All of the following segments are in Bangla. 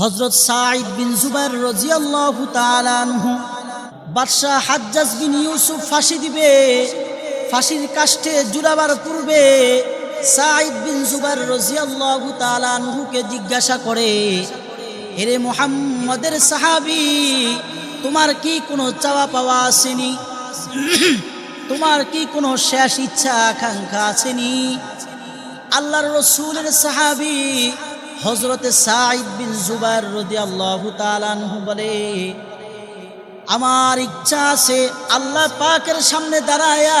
হজরত সাইদ বিন জুবাইর রাজিয়াল্লাহু তাআলা আনহু বাদশাহ হাজ্জাজ বিন ইউসুফ ফাঁসি দিবে। ফাঁসির কাষ্ঠে জুড়াবার পূর্বে সাইদ বিন জুবাইর রাজিয়াল্লাহু তাআলা আনহুকে জিজ্ঞাসা করে, এরে মুহাম্মদের সাহাবী, তোমার কি কোনো চাওয়া পাওয়া আসেনি? তোমার কি কোনো শেষ ইচ্ছা আকাঙ্ক্ষা আসেনি? আল্লাহর রসুলের সাহাবি হজরতে সাইদ বিন জুবাইর রাদিয়াল্লাহু তাআলা আনহু বলে, আমার ইচ্ছা আছে আল্লাহ পাকের সামনে দাঁড়ায়া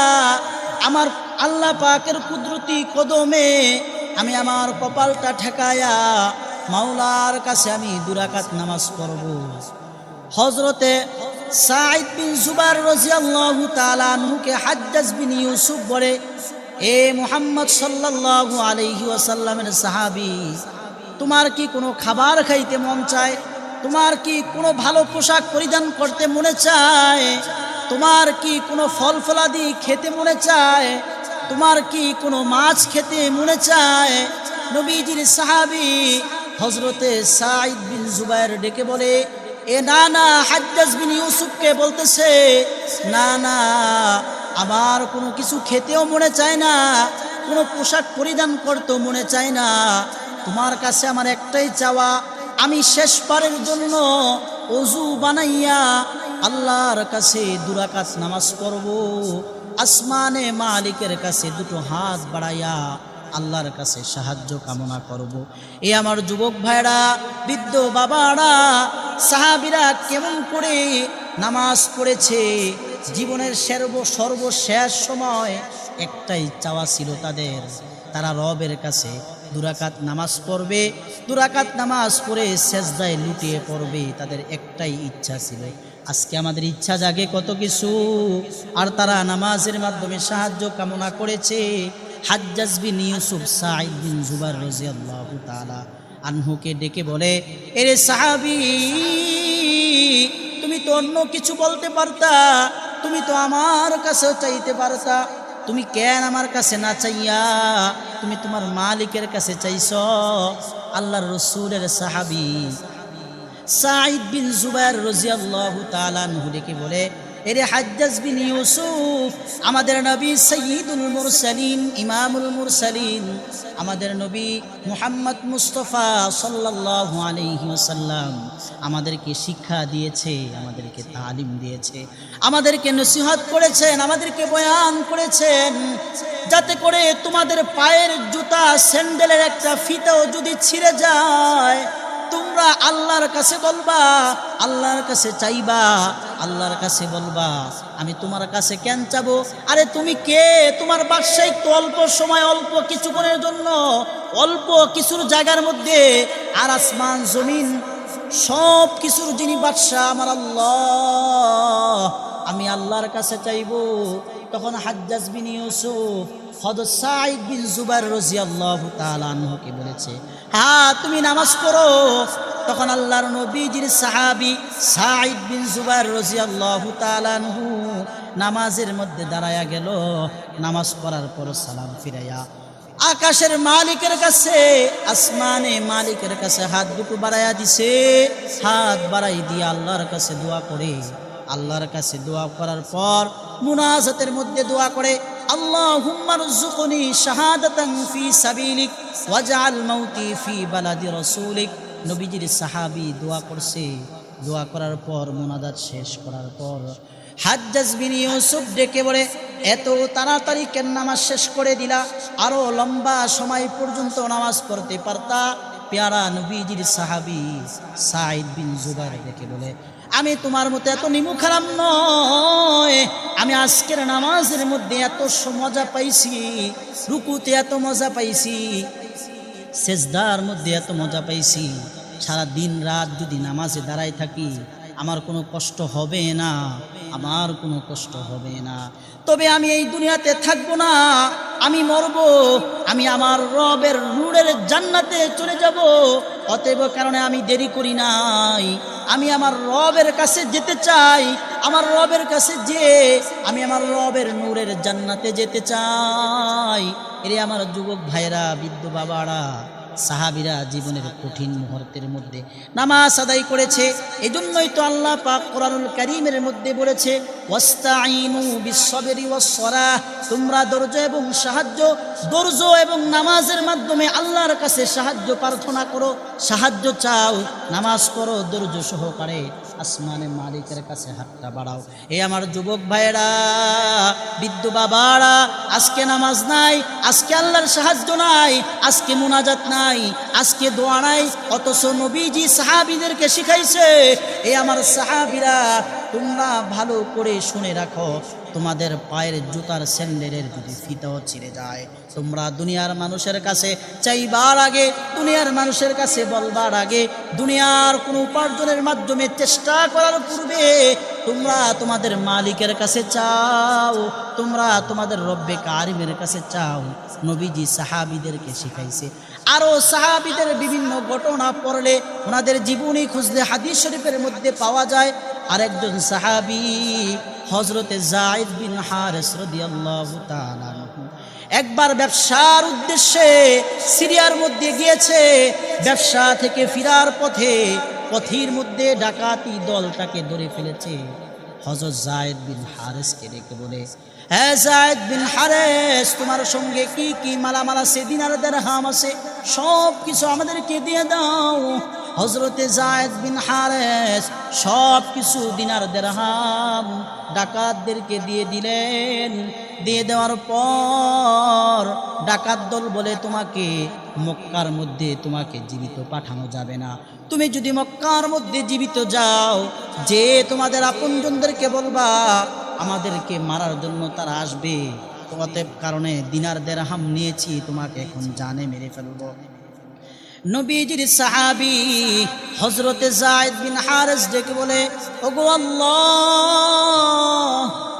আমার আল্লাহ পাকের কুদরতি কদমে আমি আমার কপালটা ঠেকায়া মাওলার কাছে আমি দুরাকাত নামাজ পড়ব। হজরতে সাইদ বিন জুবার রাজিয়াল্লাহু তাআলা আনহুকে হাজ্জাজ বিন ইউসুফ বলে, এ মুহাম্মদ সাল্লাল্লাহু আলাইহি ওয়াসাল্লামের সাহাবী তোমার কি কোনো খাবার খাইতে মন চায়? তোমার কি কোনো ভালো পোশাক পরিধান করতে মনে চায়? তোমার কি কোনো ফল ফলাদি খেতে মনে চায়? তোমার কি কোনো মাছ খেতে মনে চায়? নবীজির সাহাবী হজরতে সাইদ বিন জুবাইর ডেকে বলে, এ না না, হাজ্জাজ বিন ইউসুফকে বলতেছে, না না, আমার কোনো কিছু খেতেও মনে চায় না, কোনো পোশাক পরিধান করতেও মনে চায় না। তোমার কাছে আমার একটাই চাওয়া, আমি শেষবারের জন্য অজু বানাইয়া আল্লাহর কাছে দুরাকাত নামাজ পড়ব আসমানে মালিকের কাছে দুটো হাত বাড়াইয়া আল্লাহর কাছে সাহায্য কামনা করব। এ আমার যুবক ভাইরা, বৃদ্ধ বাবারা, সাহাবিরা কেমন করে নামাজ পড়েছে জীবনের সর্ব, সর্বশেষ সময় একটাই চাওয়া ছিল তাদের, তারা রবের কাছে দুরাকাত নামাজ পড়বে, দুরাকাত নামাজ পড়ে সেজদায় লুটিয়ে পড়বে, তাদের একটাই ইচ্ছা ছিল। আজকে আমাদের ইচ্ছা জাগে কত কিছু, আর তারা নামাজের মাধ্যমে সাহায্য কামনা করেছে। হাজ্জাজ ইউসুফ সাইদ বিন জুবার রাদিয়াল্লাহু তাআলা আনহুকে ডেকে বলে, এরে সাহাবি, তুমি তো অন্য কিছু বলতে পারতা, তুমি তো আমার কাছেও চাইতে পারতা। তুমি কেন আমার কাছে না চাইয়া তুমি তোমার মালিকের কাছে চাইছ? আল্লাহর রসুলের সাহাবি সাইদ বিন জুবাইর রজিয়াল্লাহু তাআলা আনহু কি বলে এরে হাজ্জাজ বিন ইউসুফ, আমাদের নবী সৈয়দুল মুরসালিন, ইমামুল মুরসালিন, আমাদের নবী মুহাম্মদ মুস্তফা সাল্লাল্লাহু আলাইহি ওয়াসাল্লাম আমাদেরকে শিক্ষা দিয়েছে, আমাদেরকে তালিম দিয়েছে, আমাদেরকে নসিহত করেছেন, আমাদেরকে বয়ান করেছেন, যাতে করে তোমাদের পায়ের জুতা, স্যান্ডেলের একটা ফিতাও যদি ছিঁড়ে যায় তোমরা আল্লাহর কাছে বলবা, আল্লাহর কাছে চাইবা, আল্লাহর কাছে বলবা, আমি তোমার কাছে কেন চাবো? আরে তুমি কে? তোমার বাদশাহিক তো অল্প সময়, অল্প কিছুক্ষণের জন্য, অল্প কিছুর জায়গার মধ্যে, আর আসমান, জমিন, সব কিছুর যিনি বাদশাহ আমার আল্লাহ, আমি আল্লাহর কাছে চাইব। তখন হাজ্জাজ বিন ইউসুফ হযরত সাইদ বিন জুবাইর রাদিয়াল্লাহু তাআলা আনহুকে বলেছে হ্যাঁ তুমি নামাজ পড়ো। তখন আল্লাহর নবীজির সাহাবী সাইদ বিন জুবাইর রাদিয়াল্লাহু তাআলা আনহু নামাজের মধ্যে দাঁড়ায়া গেল, নামাজ পড়ার পর সালাম ফিরাইয়া আকাশের মালিকের কাছে, আসমানে মালিকের কাছে হাত দুটো বাড়াইয়া দিছে, হাত বাড়াই দিয়ে আল্লাহর কাছে দোয়া করে। আল্লাহর কাছে দোয়া করার পর মুনাজাতের মধ্যে দোয়া করে শাহাদাতান ফি সাবিলিক ফি দোয়া করছে। দোয়া করার পর শেষ করার পর এত তাড়াতাড়ি কেন নামাজ শেষ করে দিলা? আরও লম্বা সময় পর্যন্ত নামাজ পড়তে পারতা? পেয়ারা নবীজির সাহাবি সাইদ বিন জুবাইর ডেকে বলে আমি তোমার মতো এত নিমু খারাপ নয়। আমি আজকের নামাজের মধ্যে এত মজা পাইছি, রুকুতে এত মজা পাইছি, সেজদার মধ্যে এত মজা পাইছি। সারা দিন রাত যদি নামাজে দাঁড়াই থাকি, আমার কোনো কষ্ট হবে না, আমার কোনো কষ্ট হবে না। তবে আমি এই দুনিয়াতে থাকব না, আমি মরব, আমি আমার রবের নূরের জান্নাতে চলে যাব। অতএব কারণে আমি দেরি করি নাই। আমি আমার রবের কাছে যেতে চাই, আমার রবের কাছে যে আমি আমার রবের নূরের জান্নাতে যেতে চাই। এরে আমার যুবক ভাইরা বৃদ্ধ বাবারা সাহাবিরা জীবনের কঠিন মুহূর্তের মধ্যে নামাজ আদায় করেছে। এজন্যই তো আল্লাহ পাক কোরআনুল করিমের মধ্যে বলেছে ওয়াসসালাহ তোমরা ধৈর্য এবং সাহায্য, ধৈর্য এবং নামাজের মাধ্যমে আল্লাহর কাছে সাহায্য প্রার্থনা করো, সাহায্য চাও, নামাজ করো ধৈর্য সহকারে। আসমানে মালিকের কাছে হাতটা বাড়াও। এ আমার যুবক ভাইয়েরা, বৃদ্ধ বাবারা, আজকে নামাজ নাই, আজকে আল্লাহর সাহায্য নাই, আজকে মুনাজাত নাই, আজকে দোয়া নাই, অথচ নবীজি সাহাবিদেরকে শিখাইছে, এ আমার সাহাবিরা, তোমরা ভালো করে শুনে রাখো তোমাদের পায়ের জুতার স্যান্ডেলের যদি ফিতাও ছিঁড়ে যায়, তোমরা দুনিয়ার মানুষের কাছে চাইবার আগে, দুনিয়ার মানুষের কাছে বলবার আগে, দুনিয়ার কোনো উপার্জনের মাধ্যমে চেষ্টা করার পূর্বে তোমরা তোমাদের মালিকের কাছে চাও, তোমরা তোমাদের রব্বে কারিমের কাছে চাও, নবীজি সাহাবিদেরকে শিখাইছে। আরও সাহাবিদের বিভিন্ন ঘটনা পড়লে ওনাদের জীবনী খুঁজলে হাদিস শরীফের মধ্যে পাওয়া যায়। আরেকজন সাহাবি হজরতে জায়দ বিন হারেস একবার ব্যবসার উদ্দেশ্যে সিরিয়ার মধ্যে গিয়েছে, ব্যবসা থেকে ফিরার পথে পথির মধ্যে ডাকাতি দল তাকে ধরে ফেলেছে। হজরত জায়দ বিন হারেসকে ডেকে বলে হ্যাঁ জায়দ বিন হারেস, তোমার সঙ্গে কি কি মালামাল আছে, দিনার দেড়হাম আছে সব কিছু আমাদেরকে দিয়ে দাও। হজরতে জায়দ বিন হারেস সব কিছু দিনার দেড়হাম ডাকাতদেরকে দিয়ে দিলেন। দিয়ে দেওয়ার পর ডাকাত দল বলে, তোমাকে মক্কার মধ্যে তোমাকে জীবিত পাঠানো যাবে না। তুমি যদি মক্কার মধ্যে জীবিত যাও, যে তোমাদের আপনজনদেরকে বলবা আমাদেরকে মারার জন্য তারা আসবে। অতএব কারণে দিনার দেড়হাম নিয়েছি, তোমাকে এখন জানে মেরে ফেলব। নবীজির সাহাবি হজরতে জায়দ বিন হারেস ডেকে বলে, ওগো আল্লাহ,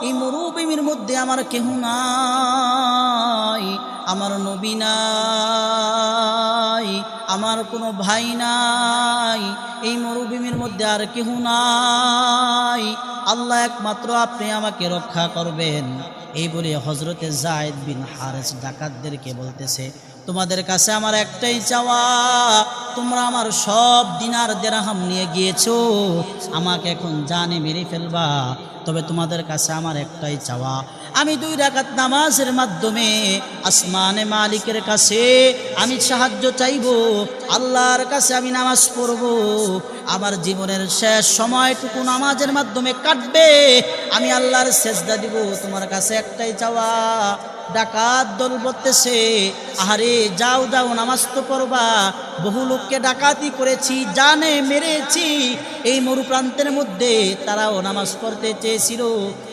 এই মরুভূমির মধ্যে আমার কেহ নাই। আমার নবী নাই, আমার কোনো ভাই নাই, এই মরুভূমির মধ্যে আর কেহ নাই। আল্লাহ একমাত্র আপনি আমাকে রক্ষা করবেন। এই বলে হজরতে জায়দ বিন হারেস ডাকাতদেরকে বলতেছে তোমাদের কাছে আমার একটাই চাওয়া, তোমরা আমার সব দিনার দেরাহাম নিয়ে গিয়েছো, আমাকে এখন জানে মেরে ফেলবা, তবে তোমাদের কাছে আমার একটাই চাওয়া। আমি দুই রাকাত নামাজের মাধ্যমে আসমানে মালিকের কাছে আমি সাহায্য চাইব, আল্লাহর কাছে আমি নামাজ পড়ব। আমার জীবনের শেষ সময়টুকু নামাজের মাধ্যমে কাটবে, আমি আল্লাহর সেজদা দিব, তোমার কাছে একটাই চাওয়া। ডাকাত দল বলতেছে, আহারে, যাও যাও, নামাজ তো করবা বহু লোককে ডাকাতি করেছি, জানে, মেরেছি। এই মরুপ্রান্তের মধ্যে তারাও নামাজ পড়তে চেয়েছিল।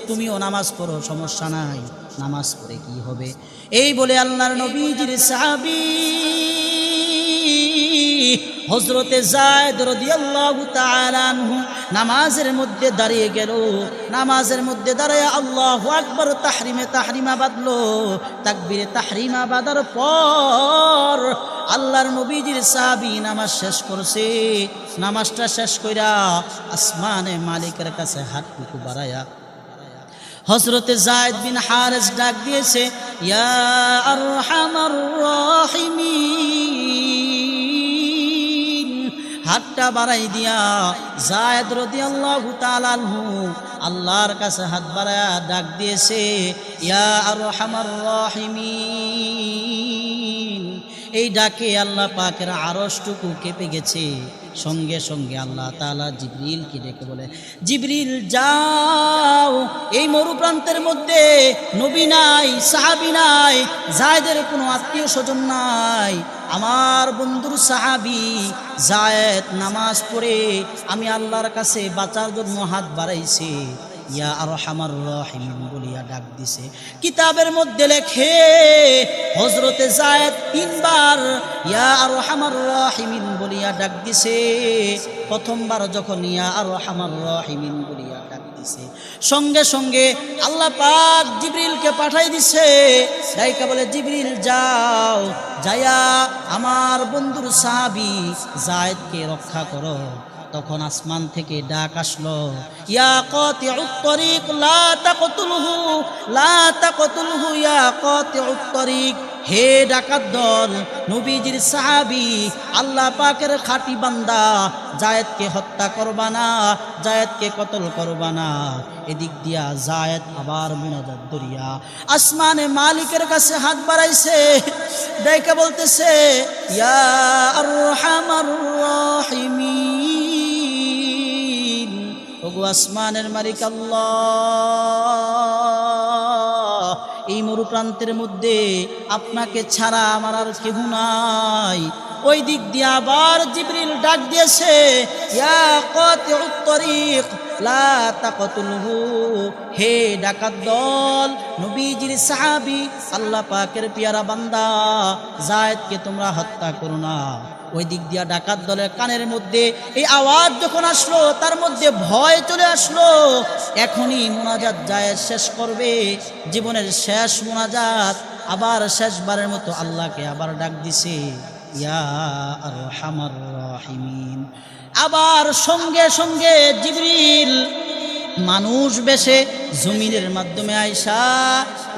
তুমিও নামাজ পড়ো, সমস্যা নাই। নামাজ পড়ে কি হবে? এই বলে আল্লাহর নবীজির সাহাবি হজরতে জায়দ রাদিয়াল্লাহু তাআলা আনহু নামাজের মধ্যে দাঁড়িয়ে গেল। নামাজের মধ্যে দাঁড়িয়ে আল্লাহু আকবার তাহরিমে তাহরিমা বাঁধলো। তাকবীরে তাহরিমা বাঁধার পর আল্লাহর নবীজির সাহাবি নামাজ শেষ করছে। নামাজটা শেষ কইরা আসমানে মালিকের কাছে হাতটুকু বাড়ায়া হজরতে জায়দ বিন হারেস ডাক দিয়েছে, ইয়া আরহামার রাহিমিন। হাতটা বাড়াই দিয়া জায়দ রদি আল্লাহ আনহু আল্লাহর কাছে হাত বাড়ায়া ডাক দিয়েছে, ইয়া আরহামার রাহিমিন। এই ডাকে আল্লাহ পাকের আরসটুকু কেঁপে গেছে। সঙ্গে সঙ্গে আল্লাহ তালা জিবরিলকে ডেকে বলে, জিবরিল, যাও। এই মরুপ্রান্তের মধ্যে নবী নাই, সাহাবি নাই, জায়দের কোনো আত্মীয় স্বজন নাই। আমার বন্ধুর সাহাবি জায়েদ নামাজ পড়ে, আমি আল্লাহর কাছে বাঁচার জন্য হাত বাড়াইছে। ইয়া আর হামার রহিম বলিয়া ডাক দিছে। কিতাবের মধ্যে লেখে হজরতে জায়েদ তিনবার ইয়া আর হামার রহিমিন বলিয়া ডাক দিছে। প্রথমবার যখন ইয়া আর হামার রহিমিন বলিয়া ডাক দিছে। সঙ্গে সঙ্গে আল্লাহ পাক জিবরিলকে পাঠাই দিছে। ডাইকা বলে, জিবরিল, যাও যায়া আমার বন্ধুর সাহাবি জায়েদকে রক্ষা করো। তখন আসমান থেকে ডাক আসলো, ইয়া কাতিউত তরিক, লা তাকতুলহু লা তাকতুলহু ইয়া কাতিউত তরিক, হে ডাকাত দল, নবীজির সাহাবি, আল্লাহ পাকের খাটি বান্দা, জায়েদকে হত্যা করবা না, জায়েদকে কতল করবা না। এদিক দিয়া জায়েদ আবার মুনাজাত দরিয়া আসমানে মালিকের কাছে হাত বাড়াইছে ডাইকা বলতেছে, ইয়া আরহামার রাহিমিন। ওগো আসমানের মালিক আল্লাহ। এই মরুপ্রান্তের মধ্যে আপনাকে ছাড়া আমার আর কেহ নাই। ওই দিক দিয়ে আবার জিবরিল ডাক দিয়েছে হে ডাকাত দল, নবীজির সাহাবী, আল্লাহ পাকের পিয়ারা বান্দা, জায়েদকে তোমরা হত্যা করো না। ওই দিক দিয়া ডাকাত দলের কানের মধ্যে এই আওয়াজ যখন আসলো, তার মধ্যে ভয় চলে আসলো। এখনই মোনাজাত যায়, শেষ করবে। জীবনের শেষ মোনাজাত আবার শেষবারের মতো আল্লাহকে আবার ডাক দিছে, ইয়া আবার সঙ্গে সঙ্গে জিবরিল মানুষ বেশে জমিনের মাধ্যমে আয়সা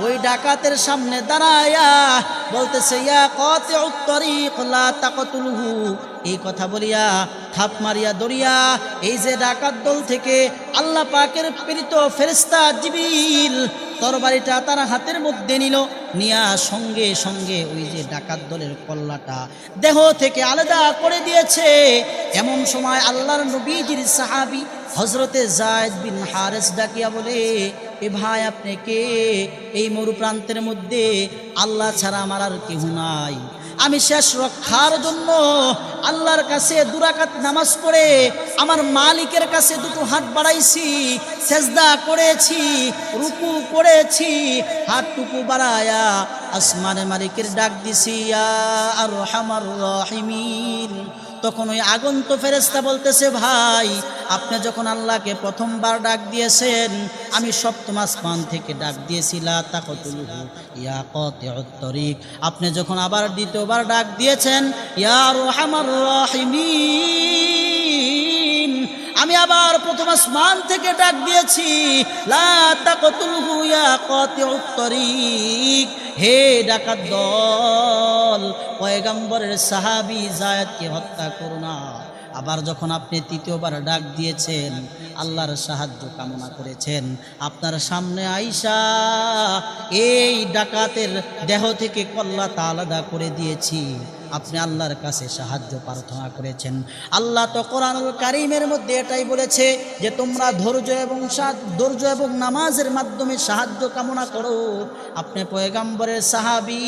ওই ডাকাতের সামনে দাঁড়ায়া বলতেছে ইয়া কত উত্তরিক খোলা তাকতুলহু। এই কথা বলিয়া থাপ মারিয়া দরিয়া এই যে ডাকাত দল থেকে আল্লাহ পাকের প্রেরিত ফেরেস্তা জিবিল তরবারিটা তার হাতের মধ্যে নিল, নিয়া সঙ্গে সঙ্গে ওই যে ডাকাত দলের কল্লাটা দেহ থেকে আলাদা করে দিয়েছে। এমন সময় আল্লাহর নবীজির সাহাবি হজরতে জায়দ বিন হারেস ডাকিয়া বলে, এ ভাই, আপনি কে? এই মরুপ্রান্তের মধ্যে আল্লাহ ছাড়া আমার আর কেহ নাই। আমি শেষ রক্ষার জন্য আল্লাহর কাছে দুরাকাত নামাজ পড়ে আমার মালিকের কাছে দুটো হাত বাড়াইছি, সেজদা করেছি, রুকু করেছি, হাতটুকু বাড়ায়া আসমানে মালিকের ডাক দিছি আর হামার রহিমিন। তখন ওই আগন্ত ফেরেস্তা বলতেছে, ভাই, আপনি যখন আল্লাহকে প্রথমবার ডাক দিয়েছেন, আমি সপ্তম আসমান থেকে ডাক দিয়েছিলা তাকতুলহু ইয়া কতরিক আপনি যখন আবার দ্বিতীয়বার ডাক দিয়েছেন, ইয়া রহমার রহিমিন আমি আবার প্রথম আসমান থেকে ডাক দিয়েছি হে ডাকাত দল, পয়গম্বরের সাহাবি জায়দকে হত্যা করো না। আবার যখন আপনি তৃতীয়বার ডাক দিয়েছেন, আল্লাহর সাহায্য কামনা করেছেন, আপনার সামনে আইসা এই ডাকাতের দেহ থেকে কল্লাতা আলাদা করে দিয়েছি। আপনি আল্লাহর কাছে সাহায্য প্রার্থনা করেছেন। আল্লাহ তো কোরআনুল কারিমের মধ্যে এটাই বলেছে যে, তোমরা ধৈর্য এবং ধৈর্য এবং নামাজের মাধ্যমে সাহায্য কামনা করো। আপনি পয়গাম্বরের সাহাবি,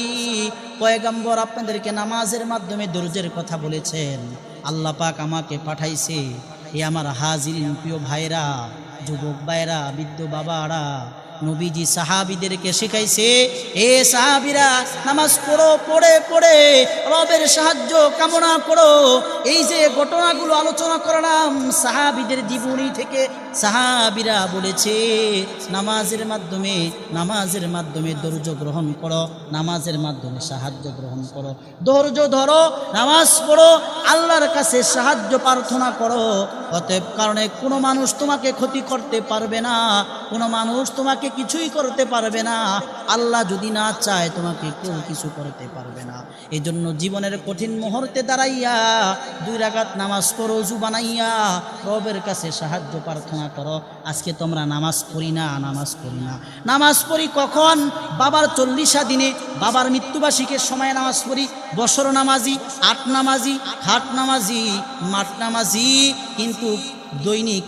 পয়গাম্বর আপনাদেরকে নামাজের মাধ্যমে ধৈর্যের কথা বলেছেন। আল্লাহ পাক আমাকে পাঠাইছে। এ আমার হাজির প্রিয় ভাইরা যুবক ভাইরা বৃদ্ধ বাবারা নবীজি সাহাবিদেরকে শিখাইছে, এ সাহাবিরা, নামাজ পড়ো, পড়ে পড়ে, রবের সাহায্য, কামনা করো। এই যে ঘটনাগুলো আলোচনা করলাম, সাহাবিদের জীবনী থেকে সাহাবিরা বলেছে, নামাজের মাধ্যমে নামাজের মাধ্যমে ধৈর্য গ্রহণ করো, নামাজের মাধ্যমে সাহায্য গ্রহণ করো। ধৈর্য ধরো, নামাজ পড়ো, আল্লাহর কাছে সাহায্য, প্রার্থনা করো। অতএব কারণে কোনো মানুষ তোমাকে ক্ষতি করতে পারবে না। কোনো মানুষ তোমাকে কিছুই করতে পারবে না। আল্লাহ যদি না চায়, তোমাকে কেউ কিছু করতে পারবে না। এই জন্য জীবনের কঠিন মুহূর্তে দাঁড়াইয়া দুই রাগাত নামাজ পড়ো জু বানাইয়া রবের কাছে সাহায্য প্রার্থনা করো। আজকে তোমরা নামাজ পড়ি না, নামাজ পড়ি না। নামাজ পড়ি কখন? বাবার চল্লিশা দিনে বাবার মৃত্যুবার্ষিকের সময় নামাজ পড়ি। বছর নামাজি, আট নামাজি, হাট নামাজি, মাঠ নামাজি, কিন্তু দৈনিক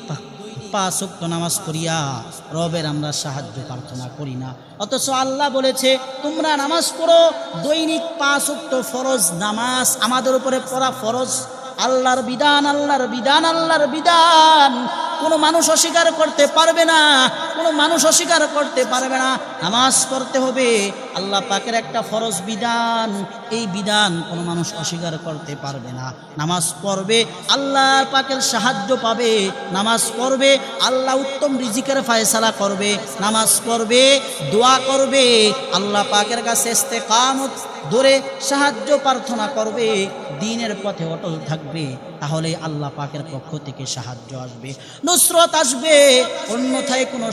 পা- পাঁচ নামাজ পড়িয়া রবের আমরা সাহায্য প্রার্থনা করি না। অথচ আল্লাহ বলেছে, তোমরা নামাজ পড়ো, দৈনিক পাঁচ ওয়াক্ত ফরজ নামাজ, আমাদের উপরে পড়া ফরজ। আল্লাহর বিধান আল্লাহর বিধান আল্লাহর বিধান। কোনো মানুষ অস্বীকার করতে পারবে না, কোনো মানুষ অস্বীকার করতে পারবে না। নামাজ পড়তে হবে আল্লাহ পাকের একটা ফরজ বিধান, এই বিধান কোনো মানুষ অস্বীকার করতে পারবে না। নামাজ পড়বে, আল্লাহ পাকের সাহায্য পাবে। নামাজ পড়বে, আল্লাহ উত্তম রিজিকের ফায়সালা করবে। নামাজ পড়বে, দোয়া করবে, আল্লাহ পাকের কাছে ইস্তেকামত ধরে সাহায্য প্রার্থনা করবে, দিনের পথে অটল থাকবে, তাহলে আল্লাহ পাকের পক্ষ থেকে সাহায্য আসবে, নুসরত আসবে। অন্যথায় কোনো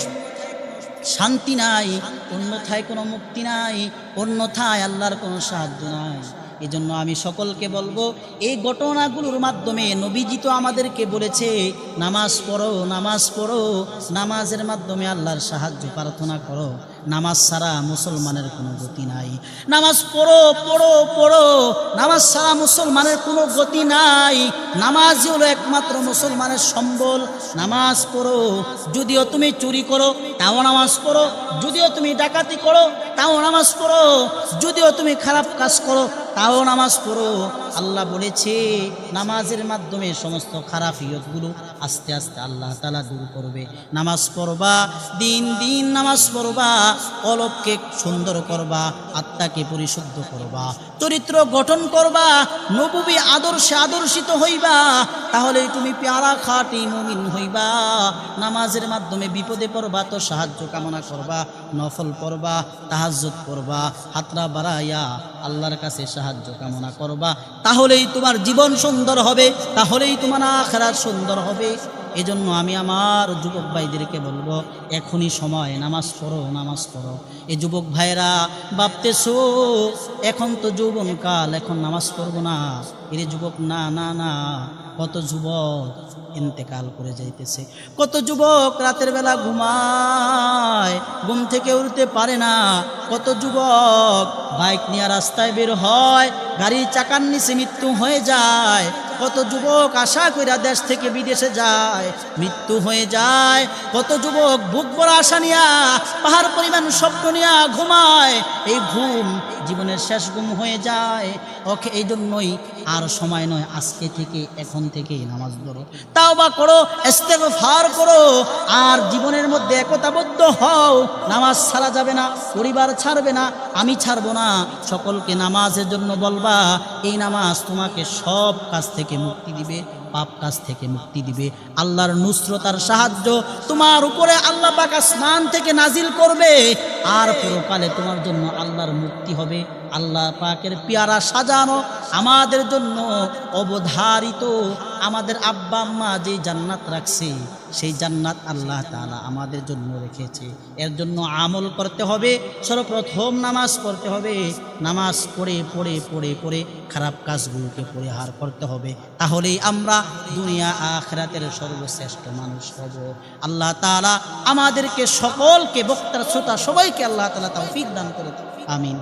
শান্তি নাই, অন্যথায় কোনো মুক্তি নাই, অন্যথায় আল্লাহর কোনো সাহায্য নাই। এই জন্য আমি সকলকে বলব, এই ঘটনাগুলোর মাধ্যমে নবীজি তো আমাদেরকে বলেছে, নামাজ পড়ো নামাজ পড়ো, নামাজের মাধ্যমে আল্লাহর সাহায্য প্রার্থনা করো। নামাজ ছাড়া মুসলমানের কোনো গতি নাই। নামাজ পড়ো পড়ো পড়ো, নামাজ ছাড়া মুসলমানের কোনো গতি নাই। নামাজই হলো একমাত্র মুসলমানের সম্বল। নামাজ পড়ো, যদিও তুমি চুরি করো, তাও নামাজ পড়ো। যদিও তুমি ডাকাতি করো, তাও নামাজ পড়ো। যদিও তুমি খারাপ কাজ করো, তাও নামাজ পড়ো। আল্লাহ বলেছে, নামাজের মাধ্যমে সমস্ত খারাপ ইয়তগুলো আস্তে আস্তে আল্লাহ তালা দূর করবে। নামাজ পড়বা, দিন দিন নামাজ পড়বা। কলবকে সুন্দর করবা, আত্মাকে পরিশুদ্ধ করবা, চরিত্র গঠন করবা, নবুবী আদর্শে আদর্শিত হইবা, তাহলে তুমি পেয়ারা খাটি মুমিন হইবা। নামাজের মাধ্যমে বিপদে পড়বা, তো সাহায্য কামনা করবা, নফল পড়বা, তাহাজ্জুদ করবা হাতরা বাড়াইয়া আল্লাহর কাছে সাহায্য কামনা করবা। তাহলেই তোমার জীবন সুন্দর হবে, তাহলেই তোমার আখরাত সুন্দর হবে। এজন্য আমি আমার যুবক ভাইদেরকে বলব, এখনই সময়, নামাজ পড়ো নামাজ পড়ো। এই যুবক ভাইরা ভাবতেছো, এখন তো যৌবন কাল এখন নামাজ পড়ব না। এরে যুবক, না না না, কত যুবক ইন্তেকাল করে যাইতেছে। কত যুবক রাতের বেলা ঘুমায়, ঘুম থেকে উঠতে পারে না। কত যুবক বাইক নিয়ে রাস্তায় বের হয়, গাড়ির চাকার নিচে মৃত্যু হয়ে যায়। কত যুবক আশা কইরা দেশ থেকে বিদেশে যায়, মৃত্যু হয়ে যায়। কত যুবক বুক বড় আশা নিয়া, পাহাড় পরিমাণ স্বপ্ন নিয়া ঘুমায়। এই ঘুম জীবনের শেষ ঘুম হয়ে যায়। ওকে এই জন্যই আর সময় নয়, আজকে থেকে এখন থেকে নামাজ ধরো তাও বা করো ফার করো, আর জীবনের মধ্যে একতাবদ্ধ হও। নামাজ ছাড়া যাবে না, পরিবার ছাড়বে না, আমি ছাড়বো না। সকলকে নামাজের জন্য বলবা, এই নামাজ তোমাকে সব কাজ থেকে মুক্তি দিবে, পাপ কাজ থেকে মুক্তি দিবে। আল্লাহর নুসরতার সাহায্য তোমার উপরে আল্লাহ পাকা স্নান থেকে নাজিল করবে, আর পরকালে তোমার জন্য আল্লাহর মুক্তি হবে। আল্লাহ পাকের পেয়ারা সাজানো আমাদের জন্য অবধারিত। আমাদের আব্বা আম্মা যে জান্নাত রাখছে, সেই জান্নাত আল্লাহ তালা আমাদের জন্য রেখেছে। এর জন্য আমল করতে হবে, সর্বপ্রথম নামাজ পড়তে হবে। নামাজ পড়ে পড়ে পড়ে পড়ে খারাপ কাজগুলোকে পরিহার করতে হবে। তাহলেই আমরা দুনিয়া আখরাতের সর্বশ্রেষ্ঠ মানুষ হব। আল্লাহ তালা আমাদেরকে সকলকে, বক্তার শ্রোতা সবাইকে আল্লাহ তালা তাও দান করে আমিন।